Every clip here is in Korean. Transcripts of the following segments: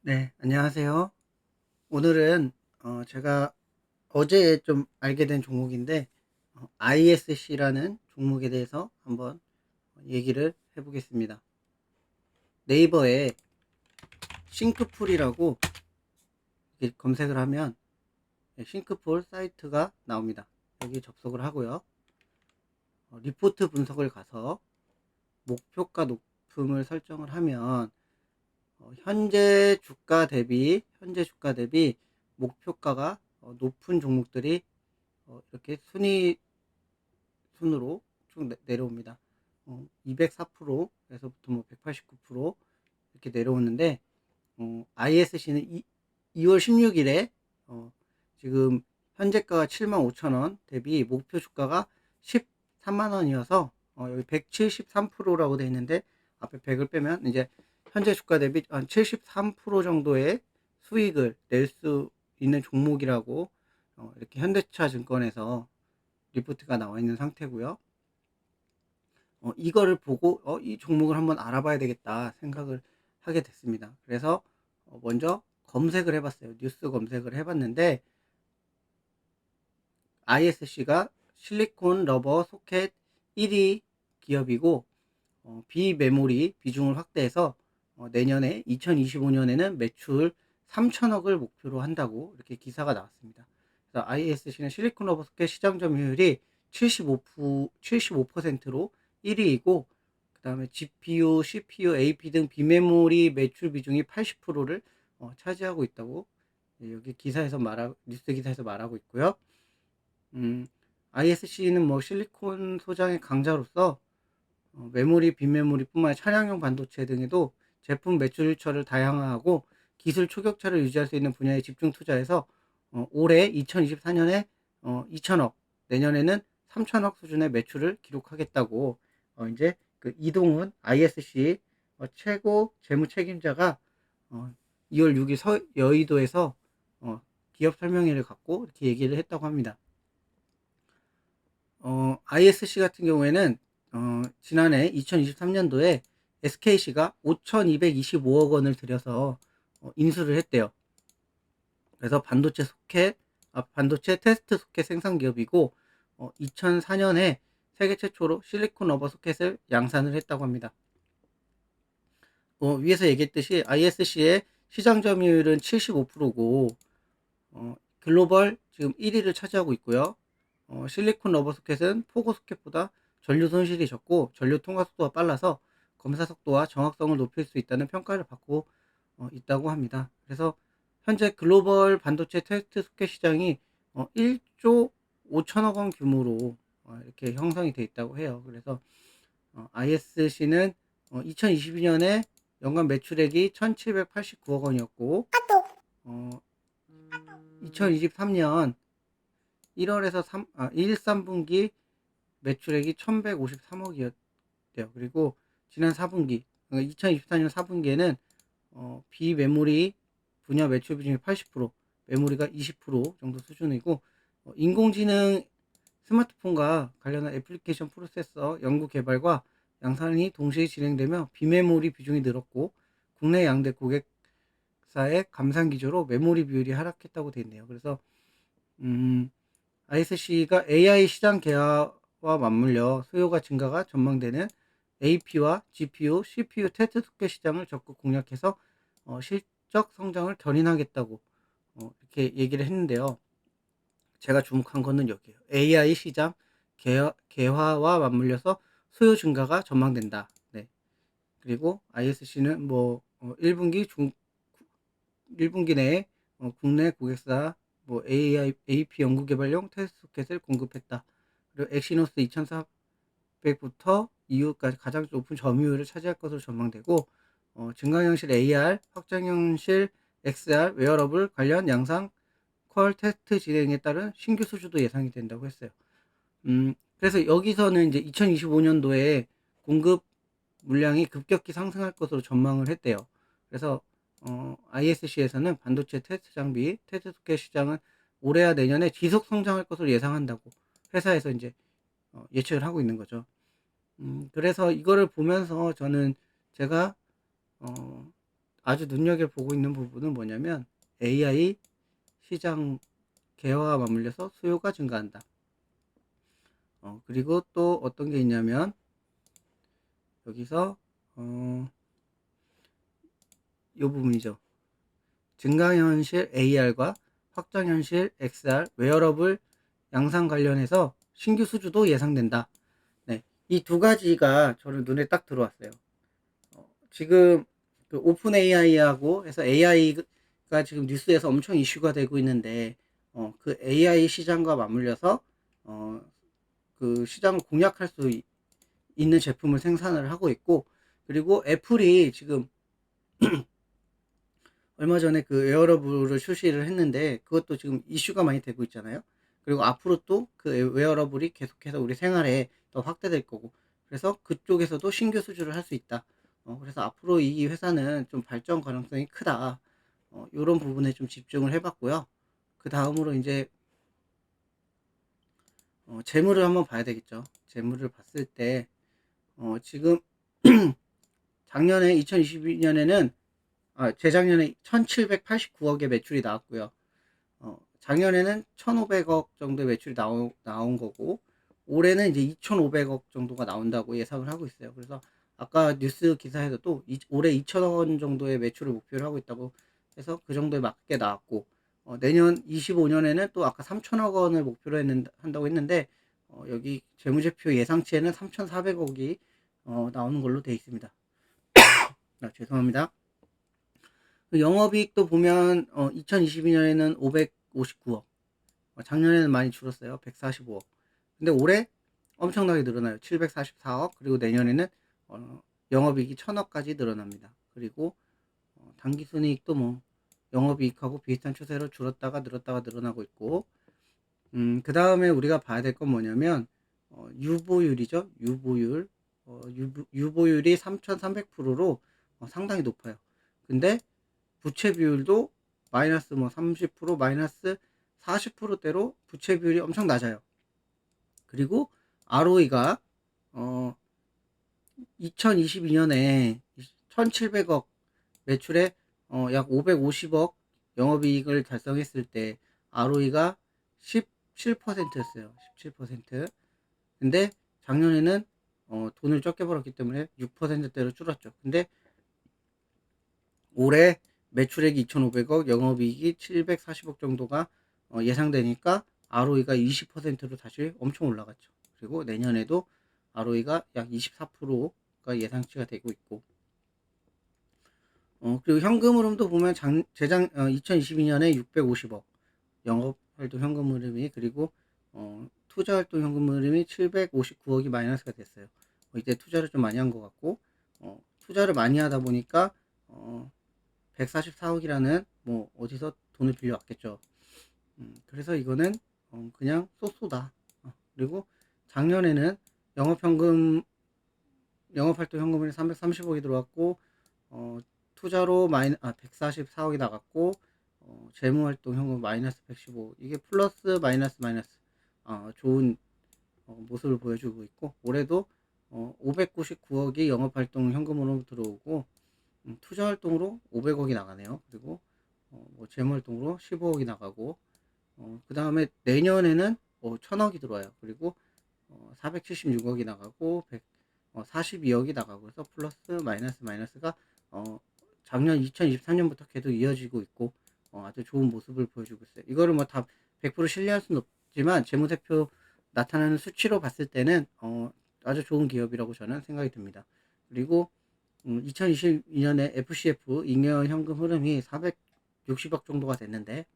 네, 안녕하세요. 오늘은 어, 제가 어제 좀 알게 된 종목인데 어, ISC라는 종목에 대해서 한번 얘기를 해보겠습니다. 네이버에 싱크풀이라고 검색을 하면 네, 싱크풀 사이트가 나옵니다. 여기 접속을 하고요. 어, 리포트 분석을 가서 목표가 높음을 설정을 하면 어, 현재 주가 대비 현재 주가 대비 목표가가 어, 높은 종목들이 어, 이렇게 순위 순으로 쭉 내, 내려옵니다. 204%에서부터 뭐 189% 이렇게 내려오는데 ISC는 이, 2월 16일에 지금 현재가가 75,000원 대비 목표 주가가 13만 원이어서 여기 173%라고 되어 있는데 앞에 100을 빼면 이제 현재 주가 대비 한 73% 정도의 수익을 낼 수 있는 종목이라고 어, 이렇게 현대차 증권에서 리포트가 나와 있는 상태고요. 어, 이거를 보고 어, 이 종목을 한번 알아봐야 되겠다 생각을 하게 됐습니다. 그래서 어, 먼저 검색을 해봤어요. 뉴스 검색을 해봤는데 ISC가 실리콘 러버 소켓 1위 기업이고 어, 비메모리 비중을 확대해서 어, 내년에 2025년에는 매출 3천억을 목표로 한다고 이렇게 기사가 나왔습니다. 그래서 ISC는 실리콘러버 소켓 시장 점유율이 75%, 75%로 1위이고 그 다음에 GPU, CPU, AP 등 비메모리 매출 비중이 80%를 어, 차지하고 있다고 예, 여기 기사에서 말하 뉴스 기사에서 말하고 있고요. 음, ISC는 뭐 실리콘 소장의 강자로서 어, 메모리, 빈메모리뿐만 아니라 차량용 반도체 등에도 제품 매출처를 다양화하고 기술 초격차를 유지할 수 있는 분야에 집중 투자해서 어, 올해 2024년에 어, 2천억, 내년에는 3천억 수준의 매출을 기록하겠다고 어, 이제 그 이동훈 ISC 어, 최고 재무 책임자가 어, 2월 6일 서, 여의도에서 어, 기업 설명회를 갖고 이렇게 얘기를 했다고 합니다. 어, ISC 같은 경우에는 어, 지난해 2023년도에 SKC가 5,225억 원을 들여서 어, 인수를 했대요. 그래서 반도체 소켓, 아, 반도체 테스트 소켓 생산 기업이고 어, 2004년에 세계 최초로 실리콘 러버 소켓을 양산을 했다고 합니다. 어, 위에서 얘기했듯이 ISC의 시장 점유율은 75%고 어, 글로벌 지금 1위를 차지하고 있고요. 어, 실리콘 러버 소켓은 포고 소켓보다 전류 손실이 적고 전류 통과 속도가 빨라서 검사 속도와 정확성을 높일 수 있다는 평가를 받고 어, 있다고 합니다. 그래서 현재 글로벌 반도체 테스트 소켓 시장이 어, 1조 5천억 원 규모로 어, 이렇게 형성이 되어 있다고 해요. 그래서 어, ISC는 2022년에 어, 연간 매출액이 1,789억 원이었고, 어, 2023년 1월에서 3, 아, 1, 3분기 매출액이 1,153억이었대요. 그리고 지난 4분기, 2024년 4분기에는 어, 비메모리 분야 매출 비중이 80%, 메모리가 20% 정도 수준이고 어, 인공지능 스마트폰과 관련한 애플리케이션 프로세서 연구 개발과 양산이 동시에 진행되며 비메모리 비중이 늘었고 국내 양대 고객사의 감산 기조로 메모리 비율이 하락했다고 되어 있네요. 그래서 음, ISC가 AI 시장 개화와 맞물려 수요가 증가가 전망되는 AP와 GPU, CPU 테스트 소켓 시장을 적극 공략해서 어, 실적 성장을 견인하겠다고 어, 이렇게 얘기를 했는데요. 제가 주목한 거는 여기에요. AI 시장 개화, 개화와 맞물려서 수요 증가가 전망된다. 네. 그리고 ISC는 뭐 어, 1분기 중 1분기 내에 어, 국내 고객사 뭐 AI, AP 연구개발용 테스트 소켓을 공급했다. 그리고 엑시노스 2400부터 이후까지 가장 높은 점유율을 차지할 것으로 전망되고 어, 증강현실 AR, 확장현실 XR, 웨어러블 관련 양상 퀄 테스트 진행에 따른 신규 수주도 예상이 된다고 했어요. 음, 그래서 여기서는 이제 2025년도에 공급 물량이 급격히 상승할 것으로 전망을 했대요. 그래서 어, ISC에서는 반도체 테스트 장비, 테스트 소켓 시장은 올해와 내년에 지속 성장할 것으로 예상한다고 회사에서 이제 어, 예측을 하고 있는 거죠. 음, 그래서 이거를 보면서 저는 제가 어, 아주 눈여겨보고 있는 부분은 뭐냐면 AI 시장 개화와 맞물려서 수요가 증가한다. 어, 그리고 또 어떤 게 있냐면 여기서 어, 이 부분이죠. 증강현실 AR과 확장현실 XR 웨어러블 양상 관련해서 신규 수주도 예상된다. 네, 이두 가지가 저는 눈에 딱 들어왔어요. 어, 지금 그 오픈 AI하고 해서 AI가 지금 뉴스에서 엄청 이슈가 되고 있는데 어, 그 AI 시장과 맞물려서 어, 그 시장을 공략할 수 있- 있는 제품을 생산을 하고 있고 그리고 애플이 지금 얼마 전에 그 웨어러블을 출시를 했는데 그것도 지금 이슈가 많이 되고 있잖아요. 그리고 앞으로 또 그 웨어러블이 계속해서 우리 생활에 더 확대될 거고 그래서 그쪽에서도 신규 수주를 할 수 있다. 어, 그래서 앞으로 이 회사는 좀 발전 가능성이 크다. 어, 이런 부분에 좀 집중을 해봤고요. 그 다음으로 이제 어, 재물을 한번 봐야 되겠죠. 재물을 봤을 때 어, 지금 작년에 2022년에는 아, 재작년에 1789억의 매출이 나왔고요. 어, 작년에는 1500억 정도의 매출이 나오, 나온 거고 올해는 이제 2500억 정도가 나온다고 예상을 하고 있어요. 그래서 아까 뉴스 기사에서도 이- 올해 2천억 원 정도의 매출을 목표로 하고 있다고 해서 그 정도에 맞게 나왔고 어, 내년 25년에는 또 아까 3천억 원을 목표로 했는, 한다고 했는데 어, 여기 재무제표 예상치에는 3,400억이 어, 나오는 걸로 돼 있습니다. 아, 죄송합니다. 그 영업이익도 보면 어, 2022년에는 559억, 어, 작년에는 많이 줄었어요. 145억. 근데 올해 엄청나게 늘어나요. 744억. 그리고 내년에는 어, 영업이익이 1000억까지 늘어납니다. 그리고 어, 당기순이익도 뭐 영업이익하고 비슷한 추세로 줄었다가 늘었다가 늘어나고 있고 음, 그 다음에 우리가 봐야 될 건 뭐냐면 어, 유보율이죠. 유보율. 어, 유보, 유보율이 3,300%로 어, 상당히 높아요. 근데 부채 비율도 마이너스 뭐 30% 마이너스 40%대로 부채 비율이 엄청 낮아요. 그리고 ROE가 어 2022년에 1,700억 매출에 어, 약 550억 영업이익을 달성했을 때 ROE가 17%였어요. 17%. 근데 작년에는 어, 돈을 적게 벌었기 때문에 6%대로 줄었죠. 근데 올해 매출액이 2,500억, 영업이익이 740억 정도가 어, 예상되니까 ROE가 20%로 다시 엄청 올라갔죠. 그리고 내년에도 ROE가 약 24%가 예상치가 되고 있고, 어, 그리고 현금 흐름도 보면 장, 재작 어, 2022년에 650억 영업 활동 현금 흐름이 그리고 어, 투자 활동 현금 흐름이 759억이 마이너스가 됐어요. 어, 이때 투자를 좀 많이 한 것 같고 어, 투자를 많이 하다 보니까 어, 144억이라는 뭐 어디서 돈을 빌려왔겠죠. 음, 그래서 이거는 어, 그냥 쏘쏘다. 어, 그리고 작년에는 영업현금 영업활동 현금이 330억이 들어왔고 어, 투자로 마이 아 144억이 나갔고 어, 재무활동 현금 마이너스 115 이게 플러스 마이너스 마이너스 어, 좋은 어, 모습을 보여주고 있고 올해도 어, 599억이 영업활동 현금으로 들어오고 음, 투자 활동으로 500억이 나가네요. 그리고 어, 뭐 재무활동으로 15억이 나가고 어, 그 다음에 내년에는 어, 1000억이 들어와요. 그리고 어, 476억이 나가고 100, 어, 42억이 나가고 그래서 플러스 마이너스 마이너스가 어, 작년 2023년부터 계속 이어지고 있고 어, 아주 좋은 모습을 보여주고 있어요. 이거를 뭐 다 100% 신뢰할 수는 없지만 재무대표 나타나는 수치로 봤을 때는 어, 아주 좋은 기업이라고 저는 생각이 듭니다. 그리고 음, 2022년에 FCF 잉여 현금 흐름이 460억 정도가 됐는데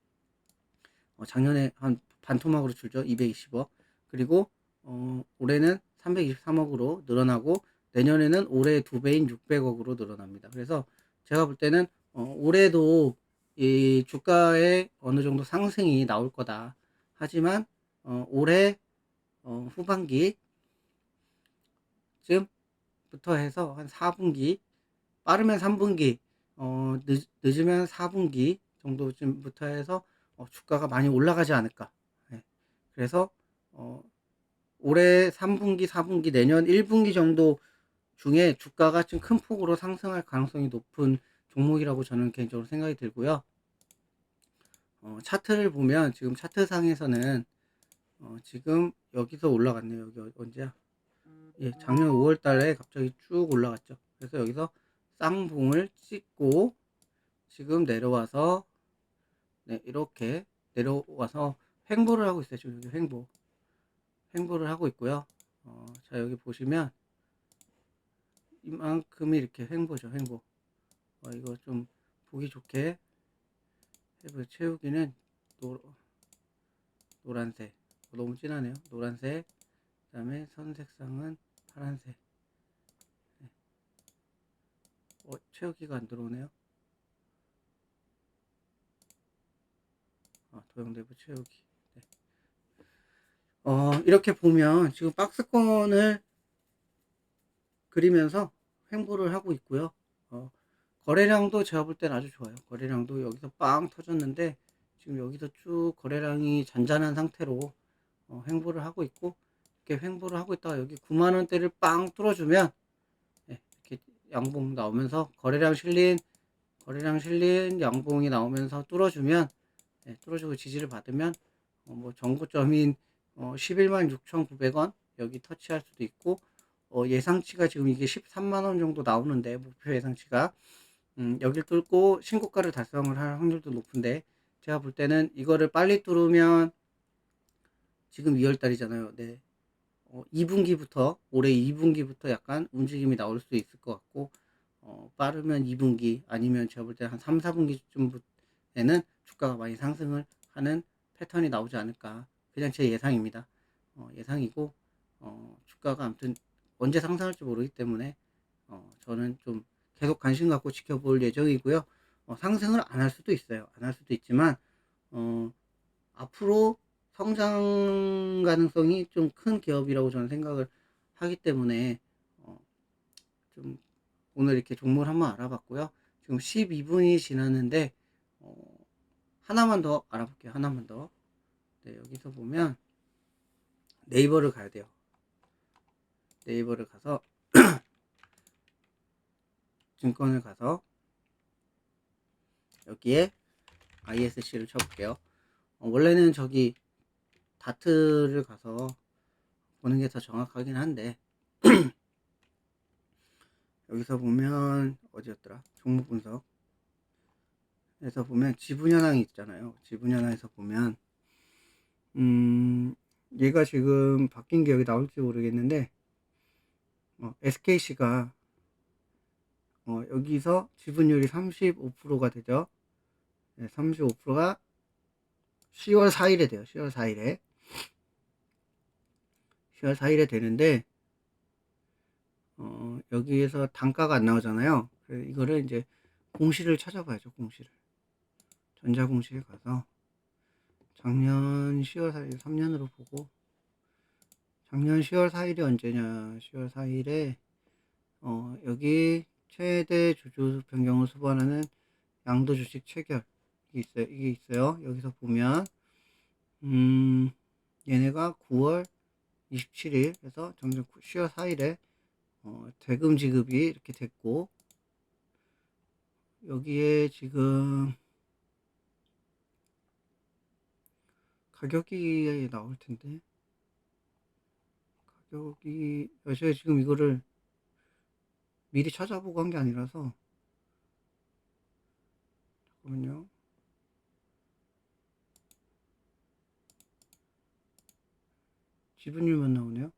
어, 작년에 한 반토막으로 줄죠 220억 그리고 어, 올해는 323억으로 늘어나고 내년에는 올해 두 배인 600억으로 늘어납니다. 그래서 제가 볼 때는 어, 올해도 이 주가에 어느 정도 상승이 나올 거다. 하지만 어, 올해 어, 후반기 쯤부터 해서 한 4분기 빠르면 3분기 어, 늦, 늦으면 4분기 정도쯤부터 해서 어, 주가가 많이 올라가지 않을까. 네. 그래서 어, 올해 3분기, 4분기, 내년 1분기 정도 중에 주가가 좀 큰 폭으로 상승할 가능성이 높은 종목이라고 저는 개인적으로 생각이 들고요. 어, 차트를 보면 지금 차트상에서는 어, 지금 여기서 올라갔네요. 여기 어- 언제야? 예, 작년 5월 달에 갑자기 쭉 올라갔죠. 그래서 여기서 쌍봉을 찍고 지금 내려와서 네, 이렇게 내려와서 횡보를 하고 있어요. 지금 여기 횡보. 횡보를 하고 있고요. 어, 자, 여기 보시면 이만큼이 이렇게 횡보죠. 횡보. 어, 이거 좀 보기 좋게 해보 채우기는 노, 노란색. 어, 너무 진하네요. 노란색. 그 다음에 선색상은 파란색. 네. 어, 채우기가 안 들어오네요. 아, 도형대부 채우기. 네. 어, 이렇게 보면 지금 박스권을 그리면서 횡보를 하고 있고요. 어, 거래량도 제가 볼 땐 아주 좋아요. 거래량도 여기서 빵 터졌는데 지금 여기서 쭉 거래량이 잔잔한 상태로 어, 횡보를 하고 있고 이렇게 횡보를 하고 있다가 여기 9만 원대를 빵 뚫어주면 네, 이렇게 양봉 나오면서 거래량 실린 거래량 실린 양봉이 나오면서 뚫어주면 네, 뚫어주고 지지를 받으면 어, 뭐 정고점인 어, 11만 6,900원 여기 터치할 수도 있고 어, 예상치가 지금 이게 13만 원 정도 나오는데 목표 예상치가 음, 여길 뚫고 신고가를 달성을 할 확률도 높은데 제가 볼 때는 이거를 빨리 뚫으면 지금 2월 달이잖아요. 네. 어, 2분기부터 올해 2분기부터 약간 움직임이 나올 수 있을 것 같고 어, 빠르면 2분기 아니면 제가 볼 때 한 3, 4분기쯤에는 주가가 많이 상승을 하는 패턴이 나오지 않을까 그냥 제 예상입니다. 어, 예상이고 어, 주가가 아무튼 언제 상승할지 모르기 때문에 어, 저는 좀 계속 관심 갖고 지켜볼 예정이고요. 어, 상승을 안 할 수도 있어요. 안 할 수도 있지만 어, 앞으로 성장 가능성이 좀 큰 기업이라고 저는 생각을 하기 때문에 어, 좀 오늘 이렇게 종목을 한번 알아봤고요. 지금 12분이 지났는데 어, 하나만 더 알아볼게요. 하나만 더. 네, 여기서 보면 네이버를 가야 돼요. 네이버를 가서 증권을 가서 여기에 ISC를 쳐볼게요. 어, 원래는 저기 다트를 가서 보는 게 더 정확하긴 한데 여기서 보면 어디였더라? 종목 분석 에서 보면 지분 현황이 있잖아요. 지분 현황에서 보면 음 얘가 지금 바뀐 게 여기 나올지 모르겠는데 어, SKC가 어, 여기서 지분율이 35%가 되죠. 네, 35%가 10월 4일에 돼요. 10월 4일에. 10월 4일에 되는데, 어, 여기에서 단가가 안 나오잖아요. 이거를 이제 공시를 찾아봐야죠. 공시를. 전자공시에 가서 작년 10월 4일 3년으로 보고 작년 10월 4일이 언제냐? 10월 4일에 어, 여기 최대 주주 변경을 수반하는 양도 주식 체결 이게 있어요. 이게 있어요. 여기서 보면 음, 얘네가 9월 27일 그래서 정정 10월 4일에 어, 대금 지급이 이렇게 됐고 여기에 지금 가격이 나올 텐데 가격이 어, 제가 지금 이거를 미리 찾아보고 한 게 아니라서 잠깐만요. 지분율만 나오네요.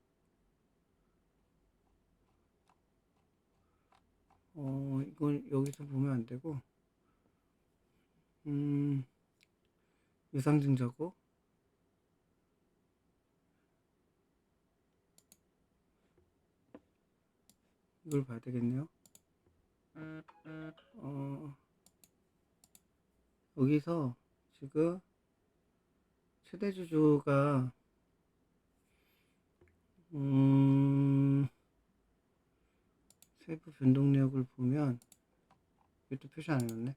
어, 이건 여기서 보면 안 되고, 음, 유상증자고, 이걸 봐야 되겠네요. 어, 여기서 지금 최대 주주가 음, 세부 변동력을 보면 이것도 표시 안 해놨네.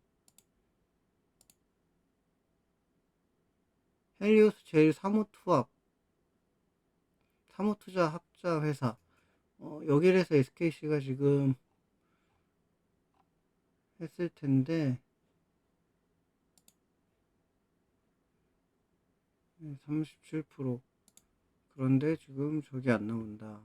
헬리오스 제일 사모투합 사모투자 합자 회사 어, 여기에서 SKC가 지금 했을 텐데 37% 그런데 지금 저기 안 나온다.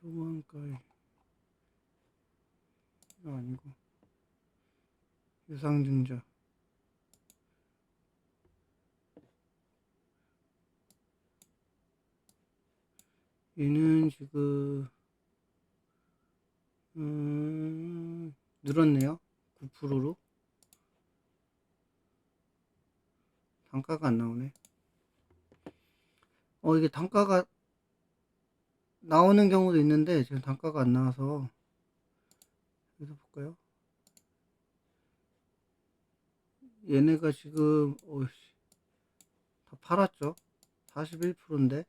교환가액 이거 아니고. 유상증자 얘는 지금 음, 늘었네요. 9%로. 단가가 안 나오네. 어 이게 단가가 나오는 경우도 있는데 지금 단가가 안 나와서 여기서 볼까요? 얘네가 지금 어이씨 다 팔았죠 41%인데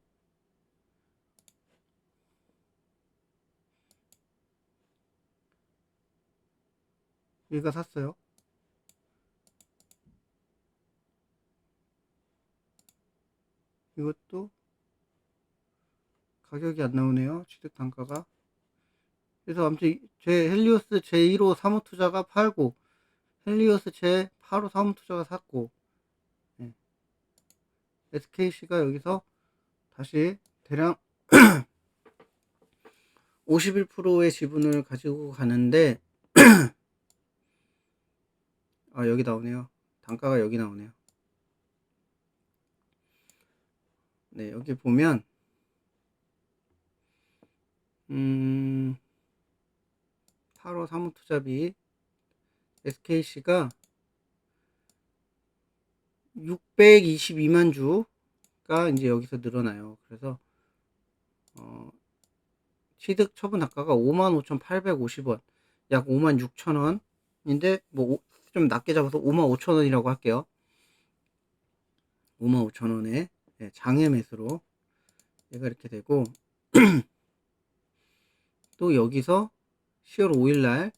얘가 샀어요 이것도 가격이 안 나오네요. 취득 단가가. 그래서 아무튼 제 헬리오스 제1호 사무 투자가 팔고 헬리오스 제8호 사무 투자가 샀고 네. SKC가 여기서 다시 대략 51%의 지분을 가지고 가는데 아 여기 나오네요. 단가가 여기 나오네요. 네 여기 보면 음, 8호 사무투자비 SKC가 622만 주가 이제 여기서 늘어나요. 그래서 어, 취득 처분 단가가 55,850원, 약 56,000원인데 뭐 좀 낮게 잡아서 55,000원이라고 할게요. 55,000원에 네, 장외 매수로 얘가 이렇게 되고 또 여기서 10월 5일 날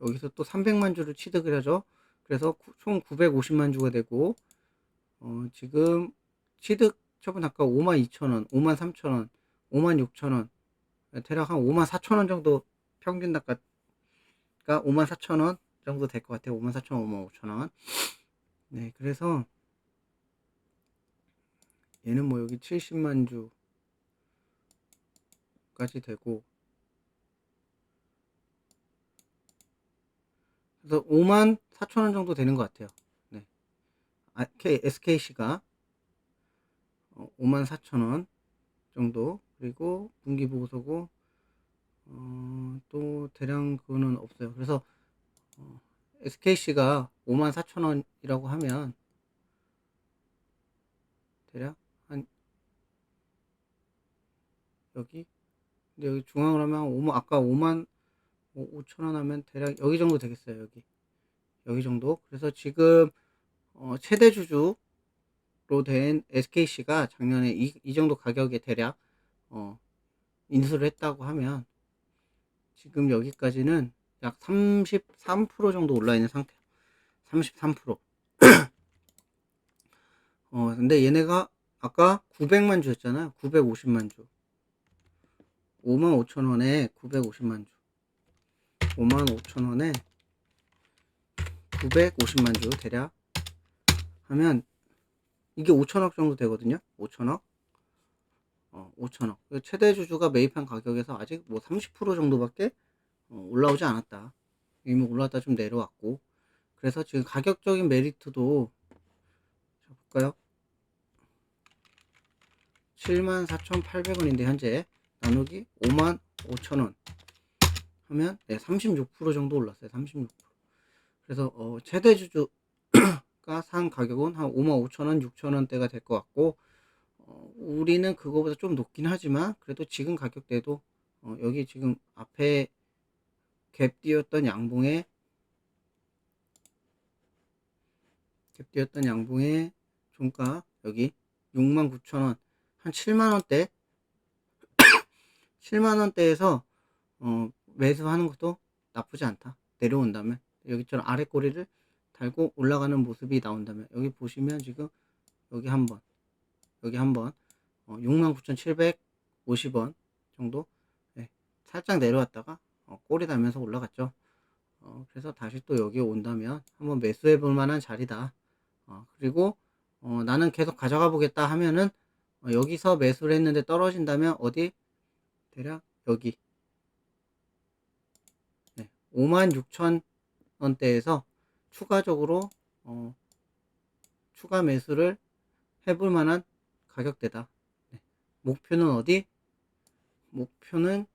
여기서 또 300만 주를 취득을 하죠. 그래서 총 950만 주가 되고 어, 지금 취득 처분 아까 52,000원, 53,000원, 56,000원 대략 한 54,000원 정도 평균 단가가 54,000원 정도 될 것 같아요. 54,000원, 55,000원. 네, 그래서 얘는 뭐 여기 70만 주 까지 되고 그래서 5만 4천 원 정도 되는 것 같아요. 네. 아, SKC가 5만 4천 원 정도 그리고 분기 보고서고 어, 또 대량 그거는 없어요. 그래서 어, SKC가 5만 4천 원이라고 하면 대략 한 여기 근데 여기 중앙으로 하면 5만, 아까 5만 5천 원 하면 대략 여기 정도 되겠어요. 여기. 여기 정도. 그래서 지금 어, 최대 주주로 된 SKC가 작년에 이, 이 정도 가격에 대략 어, 인수를 했다고 하면 지금 여기까지는 약 33% 정도 올라 있는 상태예요. 33%. 어, 근데 얘네가 아까 900만 주였잖아요. 950만 주. 5만 5천 원에 950만 주. 5만 5천 원에 950만 주 대략 하면 이게 5천억 정도 되거든요. 5천억. 어, 5천억. 최대 주주가 매입한 가격에서 아직 뭐 30% 정도밖에 어, 올라오지 않았다. 이미 올라왔다 좀 내려왔고. 그래서 지금 가격적인 메리트도 자 볼까요? 74,800원인데 현재 나누기 5만 5천원 하면 네, 36% 정도 올랐어요. 36%. 그래서 어, 최대 주주가 산 가격은 한 5만 5천 원, 6천 원대가 될 것 같고 어, 우리는 그거보다 좀 높긴 하지만 그래도 지금 가격대도 어, 여기 지금 앞에 갭 띄었던 양봉에 갭 띄었던 양봉의 종가 여기 6만 9천 원 한 7만 원대 7만 원대에서 어, 매수하는 것도 나쁘지 않다. 내려온다면 여기처럼 아래 꼬리를 달고 올라가는 모습이 나온다면 여기 보시면 지금 여기 한번 여기 한번 어, 69,750원 정도 네, 살짝 내려왔다가 어, 꼬리 달면서 올라갔죠. 어, 그래서 다시 또 여기 온다면 한번 매수해 볼 만한 자리다. 어, 그리고 어, 나는 계속 가져가 보겠다 하면은 어, 여기서 매수를 했는데 떨어진다면 어디 대략 여기 네, 56,000원대에서 추가적으로 어, 추가 매수를 해볼 만한 가격대다. 네. 목표는 어디? 목표는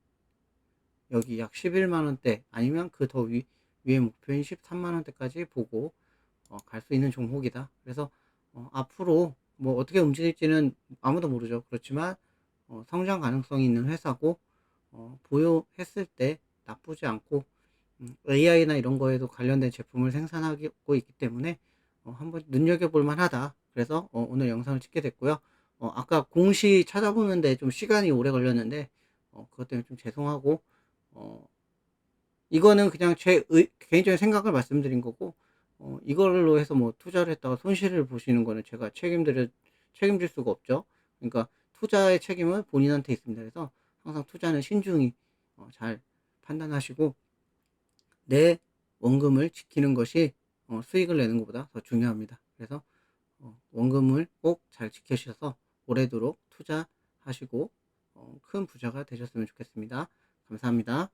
여기 약 11만원대 아니면 그더 위, 위에 목표인 13만원대까지 보고 어, 갈 수 있는 종목이다. 그래서 어, 앞으로 뭐 어떻게 움직일지는 아무도 모르죠. 그렇지만 어, 성장 가능성이 있는 회사고 어, 보유했을 때 나쁘지 않고 음, AI나 이런 거에도 관련된 제품을 생산하고 있기 때문에 어, 한번 눈여겨볼 만하다. 그래서 어, 오늘 영상을 찍게 됐고요. 어, 아까 공시 찾아보는데 좀 시간이 오래 걸렸는데 어, 그것 때문에 좀 죄송하고 어, 이거는 그냥 제 의- 개인적인 생각을 말씀드린 거고 어, 이걸로 해서 뭐 투자를 했다가 손실을 보시는 거는 제가 책임들 책임질 수가 없죠. 그러니까 투자의 책임은 본인한테 있습니다. 그래서 항상 투자는 신중히 어, 잘 판단하시고 내 원금을 지키는 것이 어, 수익을 내는 것보다 더 중요합니다. 그래서 어, 원금을 꼭 잘 지켜주셔서 오래도록 투자하시고 어, 큰 부자가 되셨으면 좋겠습니다. 감사합니다.